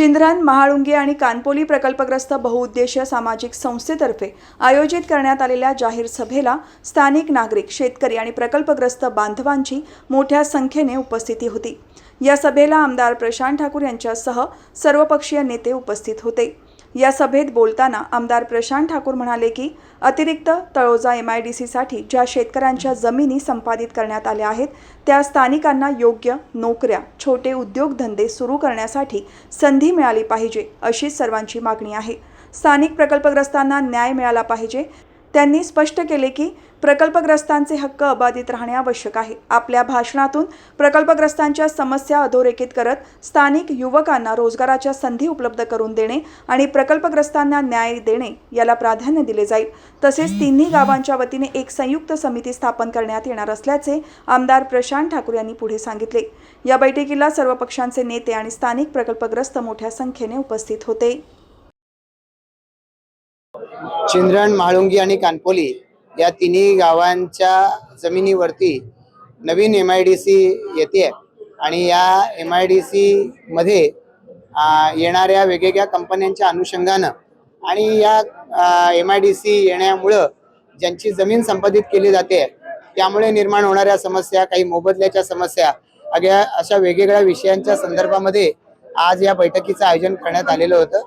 चिंध्रन महाळुंगे आणि कानपोली प्रकल्पग्रस्त बहुउद्देशीय सामाजिक संस्थेतर्फे आयोजित करण्यात आलेल्या जाहीर सभेला स्थानिक नागरिक शेतकरी आणि प्रकल्पग्रस्त बांधवांची मोठ्या संख्येने उपस्थिती होती. या सभेला आमदार प्रशांत ठाकूर यांच्यासह सर्वपक्षीय नेते उपस्थित होते. या सभेत बोलताना आमदार प्रशांत ठाकूर म्हणाले की अतिरिक्त तळोजा एम आय डी सीसाठी ज्या शेतकऱ्यांच्या जमिनी संपादित करण्यात आल्या आहेत त्या स्थानिकांना योग्य नोकऱ्या छोटे उद्योगधंदे सुरू करण्यासाठी संधी मिळाली पाहिजे अशी सर्वांची मागणी आहे. स्थानिक प्रकल्पग्रस्तांना न्याय मिळाला पाहिजे त्यांनी स्पष्ट केले की प्रकल्पग्रस्तांचे हक्क अबाधित राहणे आवश्यक आहे. आपल्या भाषणातून प्रकल्पग्रस्तांच्या समस्या अधोरेखित करत स्थानिक युवकांना रोजगाराच्या संधी उपलब्ध करून देणे आणि प्रकल्पग्रस्तांना न्याय देणे याला प्राधान्य दिले जाईल. तसेच तिन्ही गावांच्या वतीने एक संयुक्त समिती स्थापन करण्यात येणार असल्याचे आमदार प्रशांत ठाकूर यांनी पुढे सांगितले. या बैठकीला सर्व पक्षांचे नेते आणि स्थानिक प्रकल्पग्रस्त मोठ्या संख्येने उपस्थित होते. चिंद्रण म्हाळुंगी आणि कानपोली या तिन्ही गावांच्या जमिनीवरती नवीन एम आय डी सी येते आणि या एम आय डी सी मध्ये येणाऱ्या वेगवेगळ्या कंपन्यांच्या अनुषंगानं आणि या एम आय डी सी येण्यामुळं ज्यांची जमीन संपादित केली जाते त्यामुळे निर्माण होणाऱ्या समस्या काही मोबदल्याच्या समस्या अग्या अशा वेगवेगळ्या विषयांच्या संदर्भामध्ये आज या बैठकीचं आयोजन करण्यात आलेलं होतं.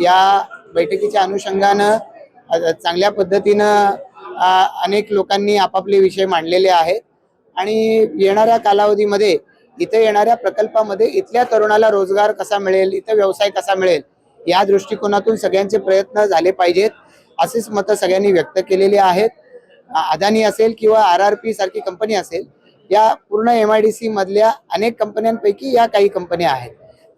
या बैठकीच्या अनुषंगानं चांगल्या पद्धतीनं अनेक लोकांनी आपापले विषय मांडलेले आहेत. आणि येणाऱ्या कालावधीमध्ये इथे येणाऱ्या प्रकल्पामध्ये इथल्या तरुणाला रोजगार कसा मिळेल इथं व्यवसाय कसा मिळेल या दृष्टिकोनातून सगळ्यांचे प्रयत्न झाले पाहिजेत असेच मतं सगळ्यांनी व्यक्त केलेली आहेत. अदानी असेल किंवा आर आर पी सारखी कंपनी असेल या पूर्ण एम आय डी सी मधल्या अनेक कंपन्यांपैकी या काही कंपन्या आहेत.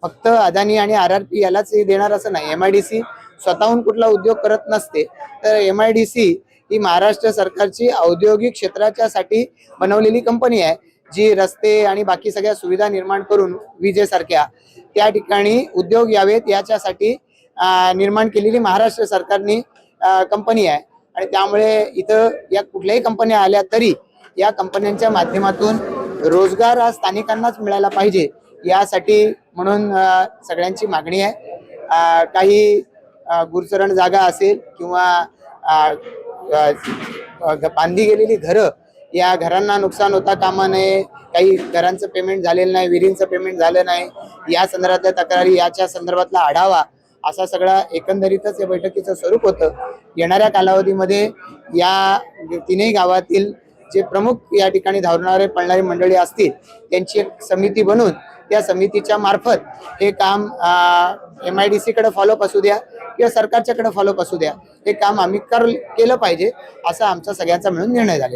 फक्त अदानी आणि आर आर पी यालाच हे देणार असं नाही. एम आय डी सी स्वतःहून कुठला उद्योग करत नसते तर एम आय डी सी ही महाराष्ट्र सरकारची औद्योगिक क्षेत्राच्या साठी बनवलेली कंपनी आहे जी रस्ते आणि बाकी सगळ्या सुविधा निर्माण करून विजेसारख्या त्या ठिकाणी उद्योग यावेत याच्यासाठी निर्माण केलेली महाराष्ट्र सरकारनी कंपनी आहे. आणि त्यामुळे इथं या कुठल्याही कंपन्या आल्या तरी या कंपन्यांच्या माध्यमातून रोजगार हा स्थानिकांनाच मिळायला पाहिजे यासाठी म्हणून सगळ्यांची मागणी आहे. काही गुरचरण जागा असेल किंवा बांधली गेलेली घरं या घरांना नुकसान होता कामा नये काही घरांचं पेमेंट झालेलं नाही विहिरींचं पेमेंट झालं नाही या संदर्भातल्या तक्रारी याच्या संदर्भातला आढावा असा सगळा एकंदरीतच या बैठकीचं स्वरूप होतं. येणाऱ्या कालावधीमध्ये या तिन्ही गावातील जे प्रमुख या ठिकाणी धावणारे पळणारी मंडळी असतील त्यांची एक समिती बनून त्या समितीच्या मार्फत हे काम एम आय डी सीकडे फॉलोअप असू द्या किंवा सरकारच्याकडे फॉलोअप असू द्या हे काम आम्ही कर केलं पाहिजे असा आमचा सगळ्यांचा मिळून निर्णय झालेला